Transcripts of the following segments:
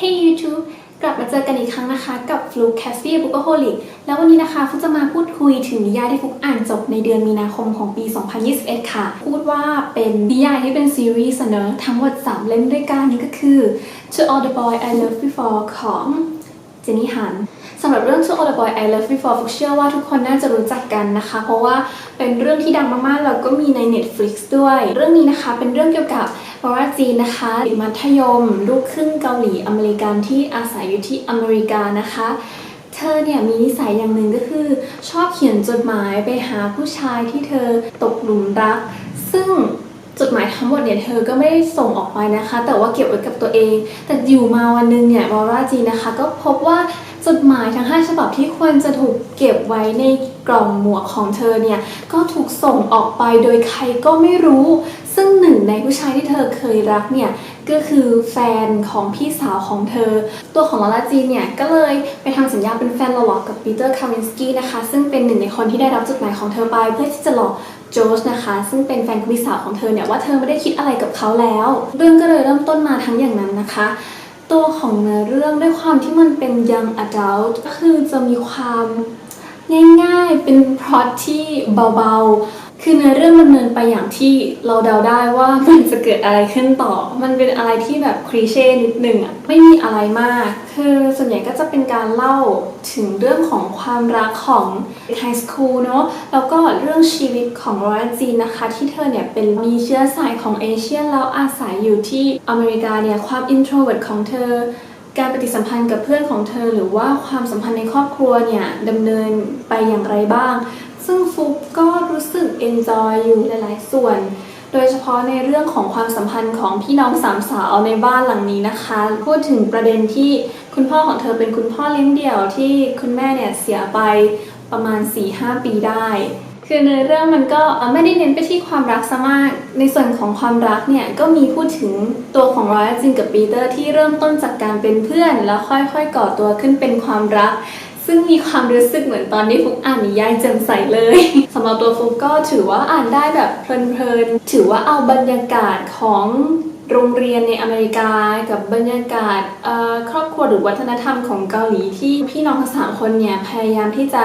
Hey YouTube กลับมาเจอกันอีกครั้งนะคะ กับฟลุกแคสซี่บุกโฮลิกแล้ววันนี้นะคะฟุกจะมาพูดคุยถึงนิยายที่ฟุกอ่านจบในเดือนมีนาคมของปี 2021 ค่ะ พูดว่าเป็นนิยายที่เป็นซีรีส์เสนอทั้งหมด 3 เล่มด้วยกันก็คือ To All the Boy I Love Before ของ จนนี่ฮันสำหรับเรื่อง To All the Boy I Love Before ฟุกเชื่อว่าทุกคนน่าจะรู้จักกันนะคะ เพราะว่าเป็นเรื่องที่ดังมากๆ แล้วก็มีใน Netflix ด้วย เรื่องนี้นะคะเป็นเรื่องเกี่ยวกับวราจีนนะคะเด็กมัธยม ลูกครึ่งเกาหลีอเมริกันที่อาศัยอยู่ที่อเมริกานะคะเธอเนี่ยมีนิสัยอย่างหนึ่งก็คือ ชอบเขียนจดหมายไปหาผู้ชายที่เธอตกหลุมรัก ซึ่ง จดหมายทั้งหมดเนี่ยเธอก็ไม่ได้ส่งออกไปนะคะ แต่ว่าเก็บไว้กับตัวเอง แต่อยู่มาวันหนึงเนี่ยวอราจีนนะคะ ก็พบว่าจดหมายทั้ง 5 ฉบับที่ควรจะถูกเก็บไว้ในกล่องหมวกของเธอเนี่ยก็ถูกส่งออกไปโดยใครก็ไม่รู้ ซึ่งหนึ่งในผู้ชายที่เธอเคยรักเนี่ย ก็คือแฟนของพี่สาวของเธอ ตัวของลอร่าจีนเนี่ยก็เลยไปทำสัญญาเป็นแฟนหลอกๆกับปีเตอร์คาวินสกี้นะคะซึ่งเป็นหนึ่งในคนที่ได้รับจดหมายของเธอไป เพื่อที่จะหลอกโจสนะคะซึ่งเป็นแฟนของพี่สาวของเธอเนี่ยว่าเธอไม่ได้คิดอะไรกับเขาแล้ว เรื่องก็เลยเริ่มต้นมาทั้งอย่างนั้นนะคะ ตัวของเนื้อเรื่องด้วยความที่มันเป็น young adult ก็คือจะมีความง่ายๆ เป็นพล็อตที่เบาๆ คือเนื้อเรื่องมันเนินไปอย่างที่เราเดาได้ว่ามันจะเกิดอะไรขึ้นต่อ มันเป็นอะไรที่แบบคลีเช่นิดนึงอะไม่มีอะไรมาก คือส่วนใหญ่ก็จะเป็นการเล่าถึงเรื่องของความรักของไฮสคูลเนาะ แล้วก็เรื่องชีวิตของรอยจีนนะคะ ที่เธอเนี่ยเป็นมีเชื้อสายของเอเชียแล้วอาศัยอยู่ที่อเมริกาเนี่ยความอินโทรเวิร์ตของเธอการปฏิสัมพันธ์กับเพื่อนของเธอหรือว่าความสัมพันธ์ในครอบครัวเนี่ยดำเนินไปอย่างไรบ้าง ซึ่งฟุกก็รู้สึกเอนจอยอยู่หลาย ๆ ส่วน โดยเฉพาะในเรื่องของความสัมพันธ์ของพี่น้องสามสาวในบ้านหลังนี้นะคะ พูดถึงประเด็นที่คุณพ่อของเธอเป็นคุณพ่อเลี้ยงเดี่ยวที่คุณแม่เนี่ยเสียไปประมาณ 4-5 ปีได้ คือในเรื่องมันก็ไม่ได้เน้นไปที่ความรักซะมาก ในส่วนของความรักเนี่ยก็มีพูดถึงตัวของรอยจินกับปีเตอร์ที่เริ่มต้นจากการเป็นเพื่อน แล้วค่อยๆก่อตัวขึ้นเป็นความรัก ซึ่งมีความรู้สึกเหมือนตอนที่ฟุกอ่านนิยายแจ่มใสเลย สำหรับตัวฟุกก็ถือว่าอ่านได้แบบเพลินๆ ถือว่าเอาบรรยากาศของโรงเรียนในอเมริกากับบรรยากาศครอบครัวหรือวัฒนธรรมของเกาหลีที่พี่น้องทั้งสามคนเนี่ยพยายามที่จะ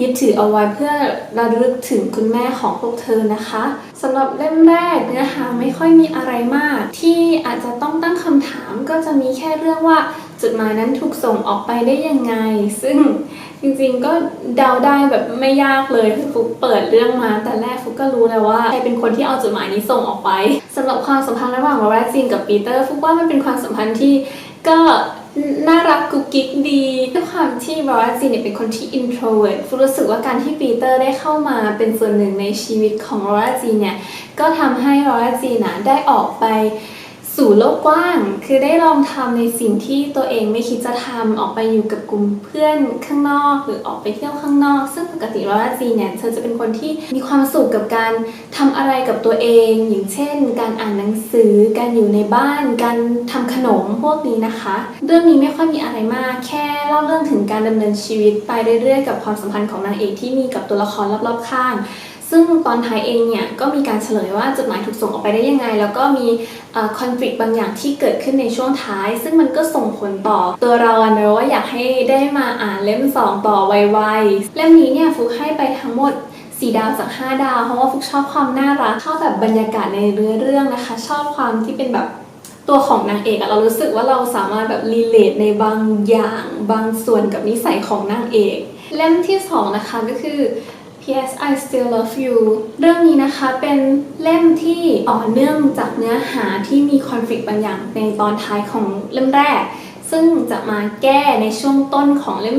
ยึดถือเอาไว้เพื่อระลึกถึงคุณแม่ของพวกเธอนะคะสำหรับเล่มแรกเนื้อหาไม่ค่อยมีอะไรมาก ที่อาจจะต้องตั้งคำถามก็จะมีแค่เรื่องว่าจดหมายนั้นถูกส่งออกไปได้ยังไง ซึ่งจริงๆก็เดาได้แบบไม่ยากเลยฟุกเปิดเรื่องมาแต่แรกฟุกก็รู้แล้วว่าใครเป็นคนที่เอาจดหมายนี้ส่งออกไปสำหรับความสัมพันธ์ระหว่างวราจินกับปีเตอร์ฟุกว่ามันเป็นความสัมพันธ์ที่ก็น่ารักกุ๊กกิ๊กดีด้วยความที่วราจินเนี่ยเป็นคนที่ introvert ฟุกรู้สึกว่าการที่ปีเตอร์ได้เข้ามาเป็นส่วนหนึ่งในชีวิตของวราจินเนี่ย ก็ทำให้วราจินนะได้ออกไป สู่โลกกว้าง คือได้ลองทำในสิ่งที่ตัวเองไม่คิดจะทำออกไปอยู่กับกลุ่มเพื่อนข้างนอก หรือออกไปเที่ยวข้างนอก ซึ่งปกติวราจีเนี่ยเธอจะเป็นคนที่มีความสุขกับการทำอะไรกับตัวเอง อย่างเช่น การอ่านหนังสือ การอยู่ในบ้าน การทำขนมพวกนี้นะคะเรื่องนี้ไม่ค่อยมีอะไรมาก แค่เล่าเรื่องถึงการดำเนินชีวิตไปเรื่อยๆกับความสัมพันธ์ของนางเอกที่มีกับตัวละครรอบๆข้าง ซึ่งตอนท้ายเองเนี่ยก็มีการเฉลยว่าจดหมายถูกส่งออกไปได้ยังไง แล้วก็มีคอนฟ lict บางอย่างที่เกิดขึ้นในช่วงท้าย ซึ่งมันก็ส่งผลต่อตัวเราเนอะว่าอยากให้ได้มาอ่านเล่ม 2 ต่อไวๆเล่มนี้เนี่ยฟุกให้ไปทั้งหมด4ดาวจาก 5 ดาว เพราะว่าฟุกชอบความน่ารักชอบแบบบรรยากาศในเรื่องเรื่องนะคะ ชอบความที่เป็นแบบตัวของนางเอกอะเรารู้สึกว่าเราสามารถแบบรีเลทในบางอย่างบางส่วนกับนิสัยของนางเอก เล่มที่สองนะคะก็คือ P.S. I Still Love You เรื่องนี้นะคะเป็นเล่มที่ต่อเนื่องจากเนื้อหาที่มีคอนฟ lict บางอย่างในตอนท้ายของเล่มแรก ซึ่งจะมาแก้ในช่วงต้นของเล่ม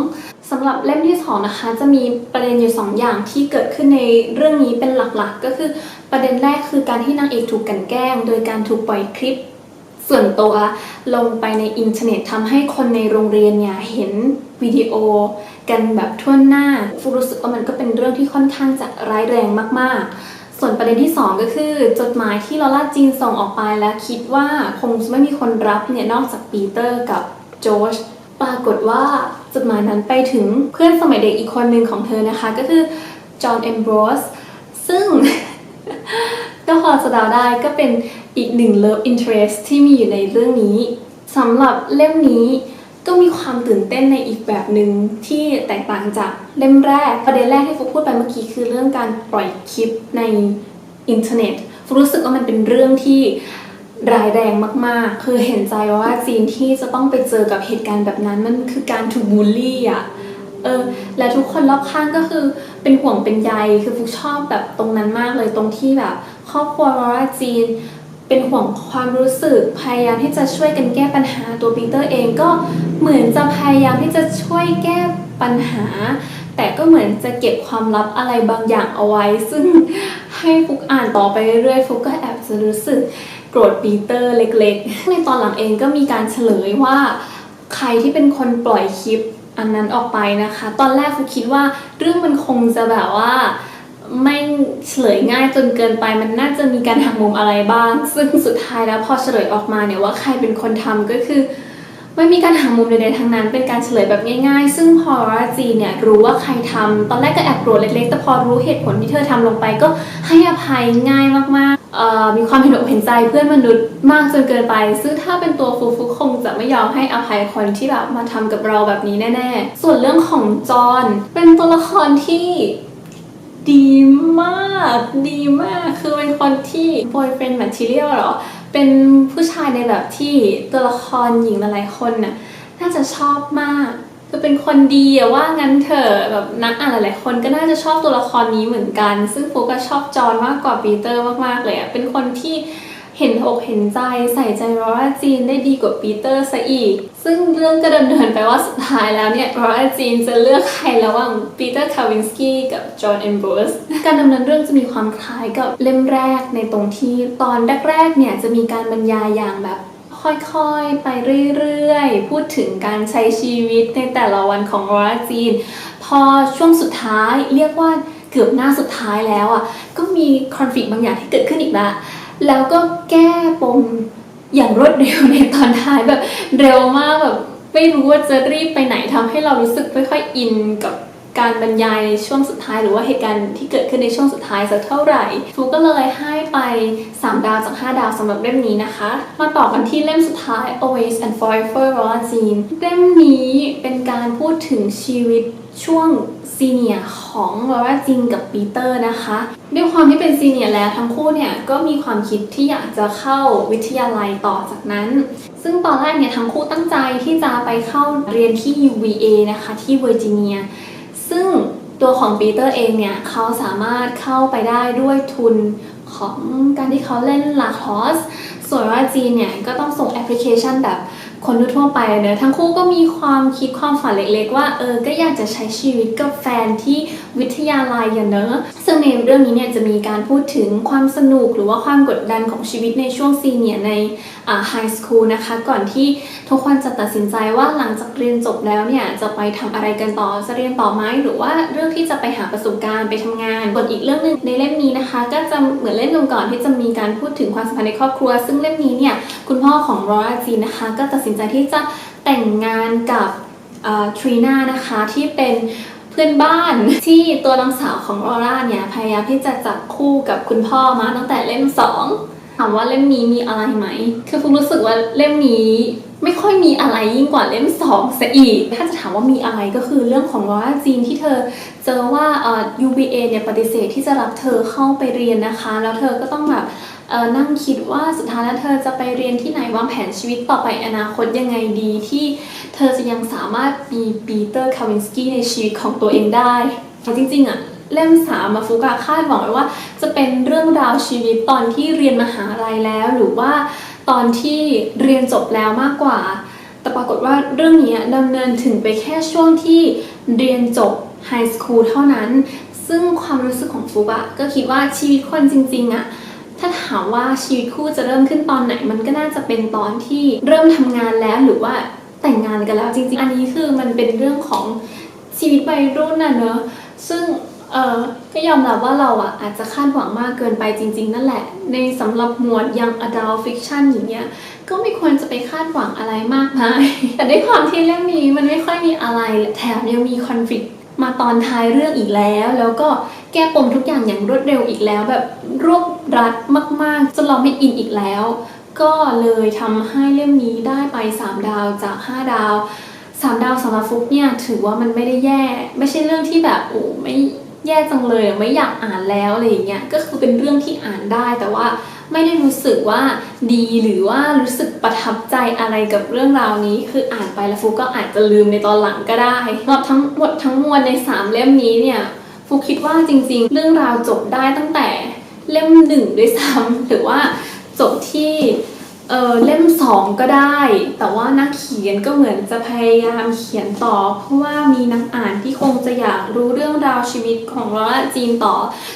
2สำหรับเล่มที่ 2 นะคะ จะมีประเด็นอยู่ 2 อย่างที่เกิดขึ้นในเรื่องนี้เป็นหลักๆ ก็คือประเด็นแรกคือการที่นางเอกถูกกันแกล้ง โดยการถูกปล่อยคลิป ส่วนตัวลงไปในอินเทอร์เน็ตทำให้คนในโรงเรียนเนี่ยเห็นวิดีโอกันแบบทั่วหน้าฟูรู้สึกว่ามันก็เป็นเรื่องที่ค่อนข้างจะร้ายแรงมากๆ ส่วนประเด็นที่ 2 ก็คือ จดหมายที่ลอร่าจีนส่งออกไปแล้วคิดว่าคงจะไม่มีคนรับเนี่ยนอกจากปีเตอร์กับโจชปรากฏว่าจดหมายนั้นไปถึงเพื่อนสมัยเด็กอีกคนหนึ่งของเธอนะคะ ก็คือจอห์นเอมบรสซึ่ง อจะเดาได้ก็เป็นอีกหนึ่ง love interest ที่มีอยู่ในเรื่องนี้สำหรับเล่มนี้ก็มีความตื่นเต้นในอีกแบบหนึ่งที่แตกต่างจากเล่มแรก ประเด็นแรกที่ฟุกพูดไปเมื่อกี้คือเรื่องการปล่อยคลิปในอินเทอร์เน็ตฟุกรู้สึกว่ามันเป็นเรื่องที่ร้ายแรงมากๆ คือเห็นใจว่าจีนที่จะต้องไปเจอกับเหตุการณ์แบบนั้นมันคือการถูกบูลลี่อะเออและทุกคนรอบข้างก็คือเป็นห่วงเป็นใยคือฟุกชอบแบบตรงนั้นมากเลยตรงที่แบบ ครอบครัวลอร่าจีน เป็นห่วงความรู้สึกพยายามที่จะช่วยกันแก้ปัญหาตัวปีเตอร์เองก็เหมือนจะพยายามที่จะช่วยแก้ปัญหา แต่ก็เหมือนจะเก็บความลับอะไรบางอย่างเอาไว้ ซึ่งให้ฟุกอ่านต่อไปเรื่อยๆฟุกก็แอบจะรู้สึกโกรธปีเตอร์เล็กๆ ในตอนหลังเองก็มีการเฉลยว่าใครที่เป็นคนปล่อยคลิปอันนั้นออกไปนะคะ ตอนแรกฟุกคิดว่าเรื่องมันคงจะแบบว่า ไม่เฉลยง่ายจนเกินไปมันน่าจะมีการหักมุมอะไรบ้าง ซึ่งสุดท้ายแล้วพอเฉลยออกมาเนี่ยว่าใครเป็นคนทำก็คือ ไม่มีการหักมุมใดๆทั้งนั้น เป็นการเฉลยแบบง่าย ๆ ซึ่งพอราจีเนี่ยรู้ว่าใครทำตอนแรกก็แอบโกรธเล็กๆ แต่พอรู้เหตุผลที่เธอทำลงไปก็ให้อภัยง่ายมากๆมีความเห็นอกเห็นใจเพื่อนมนุษย์มากจนเกินไป ซึ่งถ้าเป็นตัวฟูฟุคงจะไม่ยอมให้อภัยคนที่แบบมาทำกับเราแบบนี้แน่ ๆ ส่วนเรื่องของจอนเป็นตัวละครที่ ดีมากดีมากคือเป็นคนที่บอยเป็นแมทเทียลหรอ เป็นผู้ชายในแบบที่ตัวละครหญิงหลายๆคนน่ะน่าจะชอบมาก คือเป็นคนดีอะว่างั้นเถอะแบบนักอ่านหลายๆคนก็น่าจะชอบตัวละครนี้เหมือนกัน ซึ่งฟูก็ชอบจอนมากกว่าปีเตอร์มากๆเลยอะเป็นคนที่ เห็นอกเห็นใจใส่ใจรอร่าจีนได้ดีกว่าปีเตอร์ซะอีก ซึ่งเรื่องก็ดำเนินไปว่าสุดท้ายแล้วเนี่ยรอร่าจีนจะเลือกใครระหว่างปีเตอร์คาวินสกี้กับจอห์นเอมโบรสการดำเนินเรื่องจะมีความคล้ายกับเล่มแรกในตรงที่ตอนแรกๆเนี่ยจะมีการบรรยายอย่างแบบค่อยๆ ไปเรื่อยๆ พูดถึงการใช้ชีวิตในแต่ละวันของรอร่าจีน พอช่วงสุดท้ายเรียกว่าเกือบหน้าสุดท้ายแล้วอะก็มีคอนฟ lict บางอย่างที่เกิดขึ้นอีกละ แล้วก็แก้ปมอย่างรวดเร็วในตอนท้ายแบบเร็วมากแบบไม่รู้ว่าจะรีบไปไหนทำให้เรารู้สึกไม่ค่อยอินกับการบรรยายในช่วงสุดท้ายหรือว่าเหตุการณ์ที่เกิดขึ้นในช่วงสุดท้ายสักเท่าไหร่ฟูก็เลยให้ไป 3 ดาวจาก 5 ดาวสำหรับเล่มนี้นะคะ มาต่อกันที่เล่มสุดท้าย Always and Forever r o l a j e n เล่มนี้เป็นการพูดถึงชีวิต ช่วงซีเนียของลอร่าจินกับปีเตอร์นะคะ ด้วยความที่เป็นซีเนียแล้วทั้งคู่เนี่ยก็มีความคิดที่อยากจะเข้าวิทยาลัยต่อจากนั้น ซึ่งตอนแรกเนี่ยทั้งคู่ตั้งใจที่จะไปเข้าเรียนที่ UVA นะคะที่เวอร์จิเนีย ซึ่งตัวของปีเตอร์เองเนี่ยเขาสามารถเข้าไปได้ด้วยทุนของการที่เขาเล่นลาคอสส่วนว่าจีนเนี่ยก็ต้องส่งแอปพลิเคชันแบบ คนทั่วไปเนอะทั้งคู่ก็มีความคิดความฝันเล็กๆ ว่าเออก็อยากจะใช้ชีวิตกับแฟนที่วิทยาลัยอะเนอะซึ่งในเรื่องนี้เนี่ยจะมีการพูดถึงความสนุกหรือว่าความกดดันของชีวิตในช่วงซีเนียร์ในไฮสคูลนะคะ ก่อนที่ทุกคนจะตัดสินใจว่าหลังจากเรียนจบแล้วเนี่ยจะไปทำอะไรกันต่อจะเรียนต่อไหมหรือว่าเรื่องที่จะไปหาประสบการณ์ไปทำงานส่วนอีกเรื่องหนึ่งในเล่มนี้นะคะ ก็จะเหมือนเล่มก่อนที่จะมีการพูดถึงความสัมพันธ์ในครอบครัว ซึ่งเล่มนี้เนี่ยคุณพ่อของรอราจีนนะคะ ก็ตัดสินใจที่จะแต่งงานกับทรีน่านะคะที่เป็นเพื่อนบ้านที่ตัวน้องสาวของออร่าเนี่ยพยายามที่จะจับคู่กับคุณพ่อมาตั้งแต่เล่มสองถามว่าเล่มนี้มีอะไรไหม คือฟุกรู้สึกว่าเล่มนี้ไม่ค่อยมีอะไรยิ่งกว่าเล่มสองซะอีก ถ้าจะถามว่ามีอะไรก็คือเรื่องของรอร่าจีนที่เธอเจอว่าเอ่อ UVA เนี่ยปฏิเสธที่จะรับเธอเข้าไปเรียนนะคะ แล้วเธอก็ต้องแบบ นั่งคิดว่าสุดท้ายแล้วเธอจะไปเรียนที่ไหนวางแผนชีวิตต่อไปอนาคตยังไงดีที่เธอจะยังสามารถมีปีเตอร์คาวินสกี้ในชีวิตของตัวเองได้แต่จริงๆอะเล่มสามมาฟุกอะคาดหวังไว้ว่าจะเป็นเรื่องราวชีวิตตอนที่เรียนมหาลัยแล้ว หรือว่าตอนที่เรียนจบแล้วมากกว่า แต่ปรากฏว่าเรื่องนี้ดำเนินถึงไปแค่ช่วงที่เรียนจบไฮสคูลเท่านั้น ซึ่งความรู้สึกของฟุกอะก็คิดว่าชีวิตคนจริงๆอะ ถ้าถามว่าชีวิตคู่จะเริ่มขึ้นตอนไหน มันก็น่าจะเป็นตอนที่เริ่มทำงานแล้วหรือว่าแต่งงานกันแล้วจริงๆ อันนี้คือมันเป็นเรื่องของชีวิตวัยรุ่นน่ะเนอะซึ่งเออก็ยอมรับว่าเราอะอาจจะคาดหวังมากเกินไปจริง ๆ นั่นแหละ ในสำหรับหมวดยัง adult fiction อย่างเงี้ย ก็ไม่ควรจะไปคาดหวังอะไรมากมาย แต่ด้วยความที่เรื่องนี้มันไม่ค่อยมีอะไร แถมยังมีคอนฟ lict มาตอนท้ายเรื่องอีกแล้ว แล้วก็แก้ปมทุกอย่างอย่างรวดเร็วอีกแล้ว แบบรวบรัดมากๆจนเราไม่อินอีกแล้ว ก็เลยทำให้เล่มนี้ได้ไป 3 ดาวจาก 5 ดาว 3 ดาวสำหรับฟุกเนี่ยถือว่ามันไม่ได้แย่ ไม่ใช่เรื่องที่แบบโอ้ไม่แย่จังเลยไม่อยากอ่านแล้วอะไรอย่างเงี้ยก็คือเป็นเรื่องที่อ่านได้แต่ว่า ไม่ได้รู้สึกว่าดีหรือว่ารู้สึกประทับใจอะไรกับเรื่องราวนี้ คืออ่านไปแล้วฟุกก็อาจจะลืมในตอนหลังก็ได้รอบทั้งหมดทั้งมวลใน 3 เล่มนี้เนี่ยฟุกคิดว่าจริง ๆ เรื่องราวจบได้ตั้งแต่เล่มหนึ่งด้วยซ้ำหรือว่าจบที่ เออเล่มสองก็ได้ แต่ว่านักเขียนก็เหมือนจะพยายามเขียนต่อ เพราะว่ามีนักอ่านที่คงจะอยากรู้เรื่องราวชีวิตของลอร่าจีนต่อ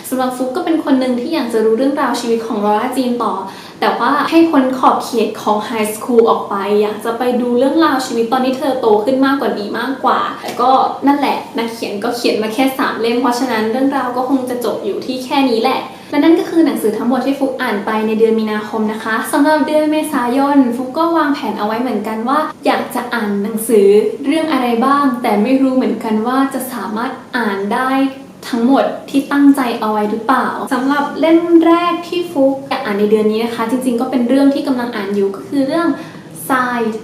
สำหรับฟุกก็เป็นคนหนึ่งที่อยากจะรู้เรื่องราวชีวิตของลอร่าจีนต่อ แต่ว่าให้พ้นขอบเขตของไฮสคูลออกไป อยากจะไปดูเรื่องราวชีวิตตอนที่เธอโตขึ้นมากกว่านี้มากกว่าแต่ก็นั่นแหละนักเขียนก็เขียนมาแค่3เล่มเพราะฉะนั้นเรื่องราวก็คงจะจบอยู่ที่แค่นี้แหละ และนั่นก็คือหนังสือทั้งหมดที่ฟุกอ่านไปในเดือนมีนาคมนะคะสำหรับเดือนเมษายนฟุกก็วางแผนเอาไว้เหมือนกันว่า อยากจะอ่านหนังสือเรื่องอะไรบ้าง แต่ไม่รู้เหมือนกันว่าจะสามารถอ่านได้ทั้งหมดที่ตั้งใจเอาไว้หรือเปล่าสำหรับเล่มแรกที่ฟุกอยากอ่านในเดือนนี้นะคะ จริงๆก็เป็นเรื่องที่กำลังอ่านอยู่ก็คือเรื่อง Side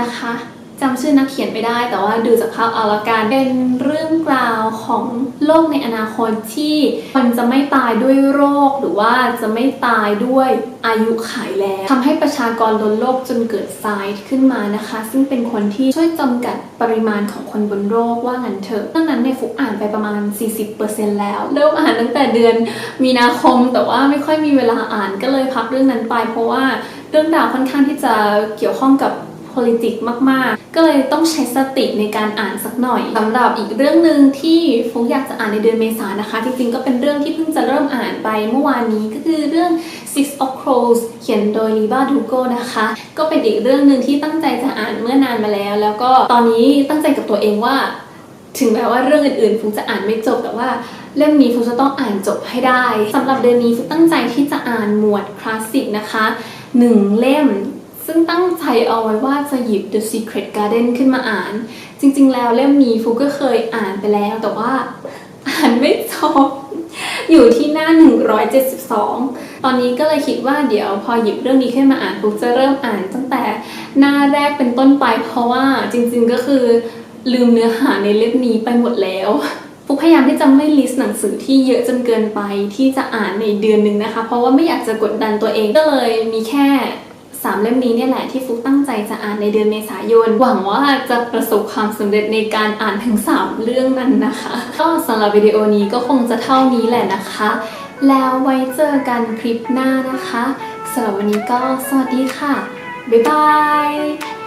นะคะ จำชื่อนักเขียนไม่ได้ แต่ว่าดูจากภาพเอาละกันเป็นเรื่องราวของโลกในอนาคตที่มันจะไม่ตายด้วยโรค หรือว่าจะไม่ตายด้วยอายุขัยแล้วทำให้ประชากรล้นโลกจนเกิดไซด์ขึ้นมานะคะ ซึ่งเป็นคนที่ช่วยจำกัดปริมาณของคนบนโลกว่างั้นเถอะดังนั้นในฟุกอ่านไปประมาณ 40%แล้ว เริ่มอ่านตั้งแต่เดือนมีนาคมแต่ว่าไม่ค่อยมีเวลาอ่านก็เลยพักเรื่องนั้นไป เพราะว่าเรื่องราวค่อนข้างที่จะเกี่ยวข้องกับ politics มาก ๆ ก็เลยต้องใช้สติในการอ่านสักหน่อยสำหรับอีกเรื่องหนึ่งที่ฟุกอยากจะอ่านในเดือนเมษายนนะคะ จริงๆก็เป็นเรื่องที่เพิ่งจะเริ่มอ่านไปเมื่อวานนี้ก็คือเรื่อง Six of Crows เขียนโดยลีบาดูโกนะคะ ก็เป็นอีกเรื่องหนึ่งที่ตั้งใจจะอ่านเมื่อนานมาแล้ว แล้วก็ตอนนี้ตั้งใจกับตัวเองว่า ถึงแม้ว่าเรื่องอื่นๆฟุกจะอ่านไม่จบแต่ว่าเล่มนี้ฟุกจะต้องอ่านจบให้ได้สำหรับเดือนนี้ฟุกตั้งใจที่จะอ่านหมวดคลาสสิกนะคะหนึ่งเล่ม ซึ่งตั้งใจเอาไว้ว่าจะหยิบ The Secret Garden ขึ้นมาอ่าน จริง ๆ แล้วเล่มนี้ฟุกก็เคยอ่านไปแล้ว แต่ว่าอ่านไม่จบอยู่ที่หน้า 172 ตอนนี้ก็เลยคิดว่าเดี๋ยวพอหยิบเรื่องนี้ขึ้นมาอ่านฟุกจะเริ่มอ่านตั้งแต่หน้าแรกเป็นต้นไป เพราะว่าจริงๆก็คือลืมเนื้อหาในเล่มนี้ไปหมดแล้วฟุกพยายามที่จะไม่ลิสต์หนังสือที่เยอะจนเกินไปที่จะอ่านในเดือนหนึ่งนะคะ เพราะว่าไม่อยากจะกดดันตัวเองก็เลยมีแค่ สามเล่มนี้เนี่ยแหละที่ฟุกตั้งใจจะอ่านในเดือนเมษายน หวังว่าจะประสบความสำเร็จในการอ่านถึง 3 เรื่องนั้นนะคะ ก็สำหรับวิดีโอนี้ก็คงจะเท่านี้แหละนะคะ แล้วไว้เจอกันคลิปหน้านะคะสำหรับวันนี้ก็สวัสดีค่ะ บ๊ายบาย